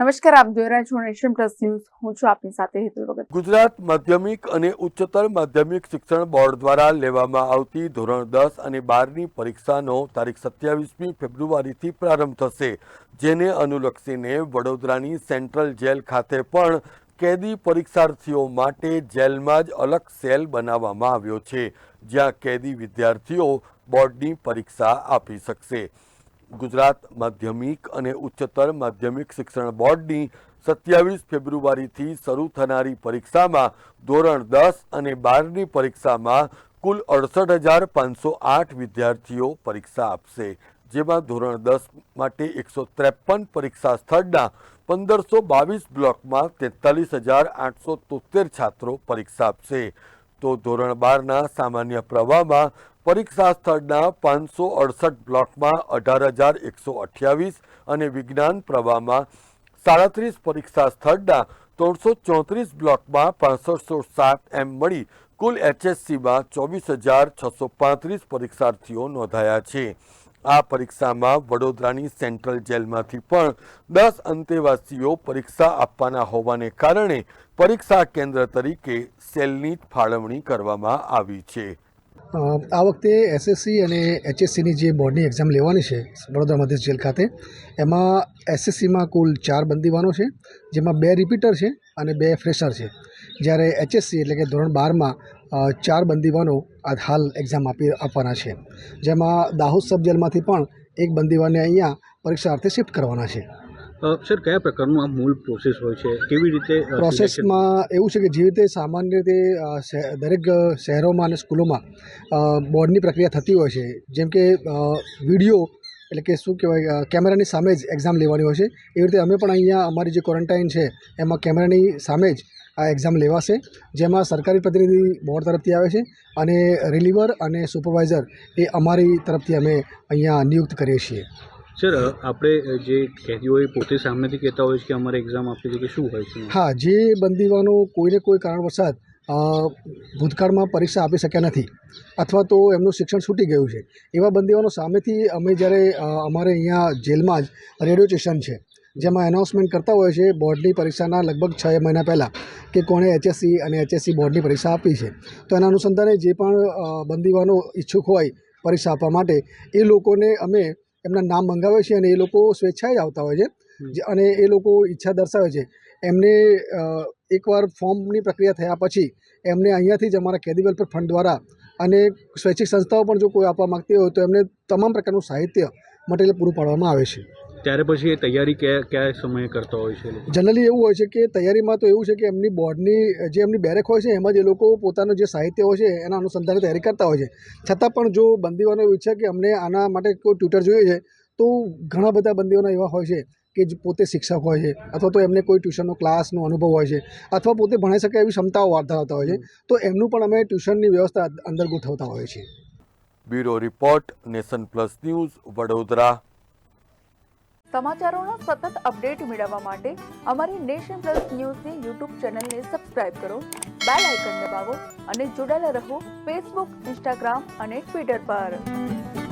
નમસ્કાર, આપ જોઈ રહ્યા છો નેશન પ્લસ ન્યૂઝ. હું છું આપની સાથે હેતુલ ભગત. ગુજરાત માધ્યમિક અને ઉચ્ચતર માધ્યમિક શિક્ષણ બોર્ડ દ્વારા લેવામાં આવતી ધોરણ દસ અને બારની પરીક્ષાનો તારીખ સત્યાવીસમી ફેબ્રુઆરીથી પ્રારંભ થશે, જેને અનુલક્ષીને વડોદરાની સેન્ટ્રલ જેલ ખાતે પણ કેદી પરીક્ષાર્થીઓ માટે જેલમાં જ અલગ સેલ બનાવવામાં આવ્યો છે, જ્યાં કેદી વિદ્યાર્થીઓ બોર્ડની પરીક્ષા આપી શકશે. ગુજરાત માધ્યમિક અને ઉચ્ચતર માધ્યમિક શિક્ષણ બોર્ડની સત્યાવીસ ફેબ્રુઆરીથી શરૂ થનારી પરીક્ષામાં ધોરણ દસ અને બારની પરીક્ષામાં કુલ અડસઠ હજાર પાંચસો આઠ વિદ્યાર્થીઓ પરીક્ષા આપશે, જેમાં ધોરણ દસ માટે એકસો ત્રેપન પરીક્ષા સ્થળના પંદરસો બાવીસ બ્લોકમાં તેતાલીસ હજાર આઠસો તોતેર છાત્રો પરીક્ષા આપશે. તો ધોરણ બારના સામાન્ય પ્રવાહમાં પરીક્ષા સ્થળના પાંચસો અડસઠ બ્લોકમાં અઢાર હજાર એકસો અઠ્યાવીસ અને વિજ્ઞાન પ્રવાહમાં સાડત્રીસ પરીક્ષા સ્થળના ત્રણસો ચોત્રીસ બ્લોકમાં પાંસઠસો સાત એમ મળી કુલ એચએસસીમાં ચોવીસ હજાર છસો પાંત્રીસ પરીક્ષાર્થીઓ નોંધાયા છે. આ પરીક્ષામાં વડોદરાની સેન્ટ્રલ જેલમાંથી પણ દસ અંતેવાસીઓ પરીક્ષા આપવાના હોવાને કારણે પરીક્ષા કેન્દ્ર તરીકે સેલની ફાળવણી કરવામાં આવી છે. આ વખતે એસએસસી અને એચએસસીની જે બોર્ડની એક્ઝામ લેવાની છે, વડોદરા મધ્ય જેલ ખાતે, એમાં એસએસસીમાં કુલ ચાર બંદીવાનો છે, જેમાં બે રિપીટર છે અને બે ફ્રેશર છે. જ્યારે એચએસસી એટલે કે ધોરણ બારમાં ચાર બંદીવાનો આ હાલ એક્ઝામ આપી આપવાના છે. જેમાં દાહોદ સબ જેલમાંથી પણ એક બંદીવાને અહીંયા પરીક્ષાર્થે શિફ્ટ કરવાના છે. સર કયા પ્રકારનું આ મૂળ પ્રોસેસ હોય છે? કેવી રીતે પ્રોસેસમાં એવું છે કે જે રીતે સામાન્ય રીતે દરેક શહેરોમાં અને સ્કૂલોમાં બોર્ડની પ્રક્રિયા થતી હોય છે. જેમ કે વીડિયો એટલે કે શું કહેવાય કેમેરાની સામે જ એક્ઝામ લેવાની હોય છે. એવી રીતે અમે પણ અહીંયા અમારી જે ક્વોરન્ટાઇન છે એમાં કેમેરાની સામે જ આ એક્ઝામ લેવાશે જેમાં સરકારી પ્રતિનિધિ બોર્ડ તરફથી આવે છે અને રિલીવર અને સુપરવાઇઝર એ અમારી તરફથી અમે અહીંયા નિયુક્ત કરીએ છીએ. સર આપણે જે કેદીઓ એ પોતે સામેથી કહેતા હોય છે કે અમારે એક્ઝામ આપી છે કે શું હોય છે? હા જે બંદીવાનો કોઈને કોઈ કારણવશાત ભૂતકાળમાં પરીક્ષા આપી શક્યા નથી અથવા તો એમનું શિક્ષણ છૂટી ગયું છે. એવા બંદીઓનો સામેથી અમે જ્યારે અમારે અહીંયા જેલમાં જ રેડિયો સ્ટેશન છે, જેમાં એનાઉન્સમેન્ટ કરતા હોય છે, બોર્ડની પરીક્ષાના લગભગ છ મહિના પહેલાં કે કોણે એચએસસી અને એચએસસી બોર્ડની પરીક્ષા આપી છે. તો એના અનુસંધાને જે પણ બંદીવાનો ઈચ્છુક હોય પરીક્ષા આપવા માટે, એ લોકોને અમે એમના નામ મંગાવે છે અને એ લોકો સ્વેચ્છાએ આવતા હોય છે. અને એ લોકો ઈચ્છા દર્શાવે છે. એમને એકવાર ફોર્મની પ્રક્રિયા થયા પછી એમને અહીંયાથી જ અમારા કેદી વેલફેર ફંડ દ્વારા અને સ્વૈચ્છિક સંસ્થાઓ પણ જો કોઈ આપવા માગતી હોય તો એમને તમામ પ્રકારનું સાહિત્ય મટીરિયલ પૂરું પાડવામાં આવે છે. ત્યારે પછી એ તૈયારી કયા કયા સમયે કરતા હોય છે જનરલી એવું હોય છે કે તૈયારીમાં તો એવું છે કે એમની બોર્ડની જે એમની બેરેક હોય છે એમાં જ એ લોકો પોતાનું જે સાહિત્ય હોય છે એના અનુસંધાને તૈયારી કરતા હોય છે. છતાં પણ જો બંદીઓનો એવું ઈચ્છે કે અમને આના માટે કોઈ ટ્યુટર જોઈએ છે તો ઘણા બધા બંદીઓના એવા હોય છે કે જે પોતે શિક્ષક હોય છે અથવા તો એમને કોઈ ટ્યુશનનો ક્લાસનો અનુભવ હોય છે અથવા પોતે ભણાઈ શકે એવી ક્ષમતાઓ ધરાવતા હોય છે તો એમનું પણ અમે ટ્યુશનની વ્યવસ્થા અંદર ગોઠવતા હોઈએ છીએ. Bureau report Nation Plus News Vadodara. સમાચારોનો સતત અપડેટ મેળવવા માટે અમારી નેશન પ્લસ ન્યૂઝની યુટ્યુબ ચેનલને સબસ્ક્રાઇબ કરો બેલ આઇકન દબાવો અને જોડાયેલા રહો ફેસબુક ઇન્સ્ટાગ્રામ અને ટ્વિટર પર.